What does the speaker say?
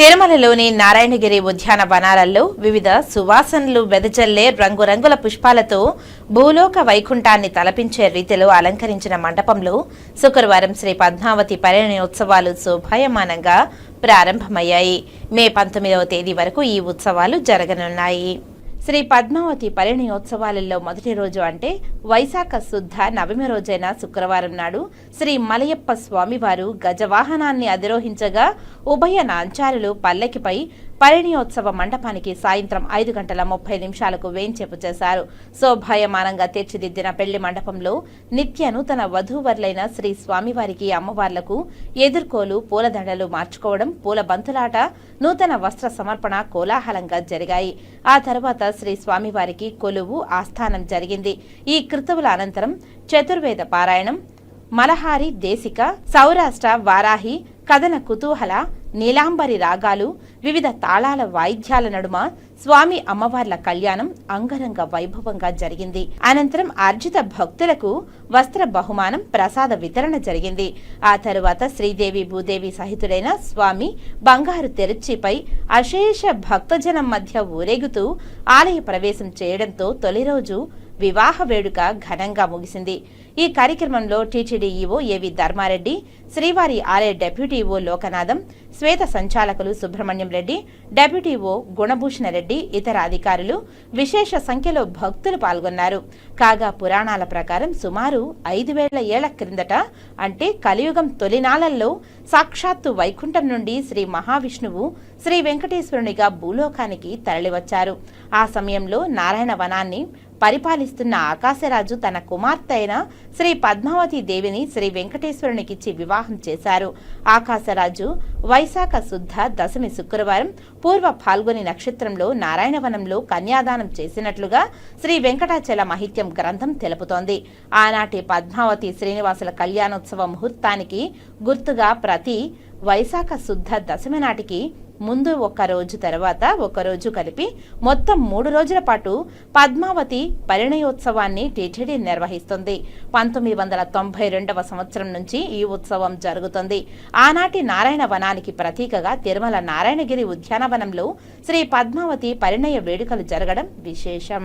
తిరుమలలోని నారాయణగిరి ఉద్యాన వనాలలో వివిధ సువాసనలు వెదజల్లే రంగురంగుల పుష్పాలతో భూలోక వైకుంఠాన్ని తలపించే రీతిలో అలంకరించిన మండపంలో శుక్రవారం శ్రీ పద్మావతి పరిణయోత్సవాలు శోభాయమానంగా ప్రారంభమయ్యాయి. మే పంతొమ్మిదవ తేదీ వరకు ఈ ఉత్సవాలు జరగనున్నాయి. శ్రీ పద్మావతి పరిణయోత్సవాలలో మొదటి రోజు అంటే వైశాఖ శుద్ధ నవమి రోజైన శుక్రవారం నాడు శ్రీ మలయప్ప స్వామివారు గజవాహనాన్ని అధిరోహించగా ఉభయ నాంచారులు పల్లకిపై పరిణయోత్సవ మండపానికి సాయంత్రం ఐదు గంటల ముప్పై నిమిషాలకు వేంచేపు చేశారు. శోభాయమానంగా తీర్చిదిద్దిన పెళ్ళి మండపంలో నిత్య నూతన వధూవరులైన శ్రీ స్వామివారికి అమ్మవార్లకు ఎదుర్కోలు పూలదండలు మార్చుకోవడం పూల బంతులాట నూతన వస్త్ర సమర్పణ కోలాహలంగా జరిగాయి. ఆ తర్వాత శ్రీ స్వామివారికి కొలువు ఆస్థానం జరిగింది. ఈ కృతవుల అనంతరం చతుర్వేద పారాయణం మలహారి దేశిక సౌరాష్ట్ర వారాహి కథన కుతూహల నీలాంబరి రాగాలు వివిధ తాళాల వాయిద్యాల నడుమ స్వామి అమ్మవార్ల కళ్యాణం అంగరంగ వైభవంగా జరిగింది. అనంతరం ఆర్జిత భక్తులకు వస్త్ర బహుమానం ప్రసాద వితరణ జరిగింది. ఆ తరువాత శ్రీదేవి భూదేవి సహితుడైన స్వామి బంగారు తెరుచిపై అశేష భక్తజనం మధ్య ఊరేగుతూ ఆలయ ప్రవేశం చేయడంతో తొలి రోజు వివాహ వేడుక ఘనంగా ముగిసింది. ఈ కార్యక్రమంలో టీటీడీ ఈవో ఏవి ధర్మారెడ్డి శ్రీవారి ఆలయ డెప్యూటీ ఈవో లోకనాథం శ్వేత సంచాలకులు సుబ్రహ్మణ్యం రెడ్డి డెప్యూటీ ఈవో గుణభూషణ రెడ్డి ఇతర అధికారులు విశేష సంఖ్యలో భక్తులు పాల్గొన్నారు. కాగా పురాణాల ప్రకారం సుమారు ఐదు వేల ఏళ్ళ క్రిందట అంటే కలియుగం తొలినాళ్ళలో సాక్షాత్తు వైకుంఠం నుండి శ్రీ మహావిష్ణువు శ్రీ వెంకటేశ్వరునిగా భూలోకానికి తరలివచ్చారు. ఆ సమయంలో నారాయణ వనాన్ని పరిపాలిస్తున్న ఆకాశరాజు తన కుమార్తె అయిన శ్రీ పద్మావతి దేవిని శ్రీ వెంకటేశ్వరునికిచ్చి వివాహం చేశారు. ఆకాశరాజు వైశాఖ శుద్ధ దశమి శుక్రవారం పూర్వ పాల్గొని నక్షత్రంలో నారాయణవనంలో కన్యాదానం చేసినట్లుగా శ్రీ వెంకటాచల మహిత్యం గ్రంథం తెలుపుతోంది. ఆనాటి పద్మావతి శ్రీనివాసుల కళ్యాణోత్సవ ముహూర్తానికి గుర్తుగా ప్రతి వైశాఖ శుద్ధ దశమి నాటికి ముందు ఒక రోజు తర్వాత ఒక రోజు కలిపి మొత్తం మూడు రోజుల పాటు పద్మావతి పరిణయోత్సవాన్ని టీటీడీ నిర్వహిస్తుంది. పంతొమ్మిది వందల తొంభై రెండవ సంవత్సరం నుంచి ఈ ఉత్సవం జరుగుతుంది. ఆనాటి నారాయణ వనానికి ప్రతీకగా తిరుమల నారాయణగిరి ఉద్యానవనంలో శ్రీ పద్మావతి పరిణయ వేడుకలు జరగడం విశేషం.